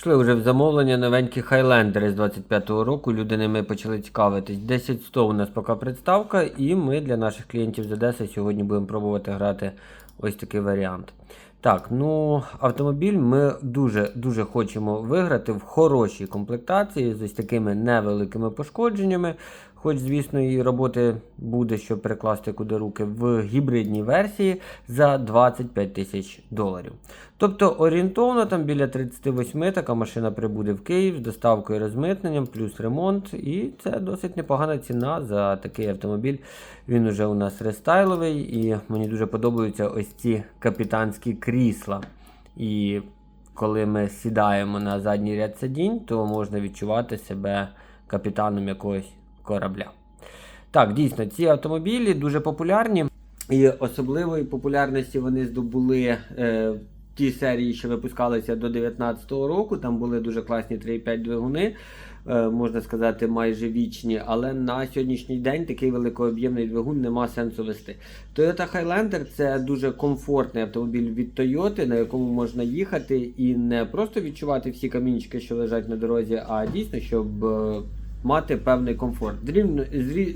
Пішли вже в замовлення новенькі хайлендери з 25-го року. Люди ними почали цікавитись. 10-100 у нас поки представка, і ми для наших клієнтів з Одеси сьогодні будемо пробувати грати ось такий варіант. Так, ну автомобіль ми дуже дуже хочемо виграти в хорошій комплектації з ось такими невеликими пошкодженнями. Хоч, звісно, і роботи буде, щоб перекласти куди руки в гібридній версії за 25 тисяч доларів. Тобто орієнтовно там біля 38 така машина прибуде в Київ з доставкою і розмитненням, плюс ремонт. І це досить непогана ціна за такий автомобіль. Він уже у нас рестайловий, і мені дуже подобаються ось ці капітанські крісла. І коли ми сідаємо на задній ряд сидінь, то можна відчувати себе капітаном якогось корабля. Так, дійсно, ці автомобілі дуже популярні, і особливої популярності вони здобули. Е, Ті серії, що випускалися до 2019 року, там були дуже класні 3,5 двигуни, е, можна сказати, майже вічні. Але на сьогоднішній день такий великооб'ємний двигун нема сенсу вести. Toyota Highlander це дуже комфортний автомобіль від Toyota, на якому можна їхати і не просто відчувати всі камінчики, що лежать на дорозі, а дійсно, щоб. Мати певний комфорт.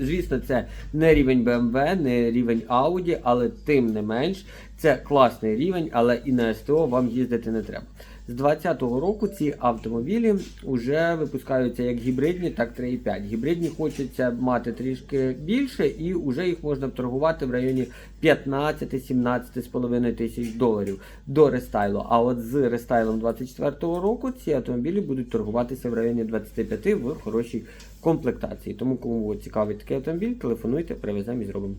Звісно, це не рівень BMW, не рівень Audi, але тим не менш, це класний рівень, але і на СТО вам їздити не треба. З 2020 року ці автомобілі вже випускаються як гібридні, так 3,5. Гібридні хочеться мати трішки більше, і вже їх можна торгувати в районі 15-17,5 тисяч доларів до рестайлу. А от з рестайлом 24 року ці автомобілі будуть торгуватися в районі 25 в хорошій комплектації. Тому, кому цікавий такий автомобіль, телефонуйте, привеземо і зробимо.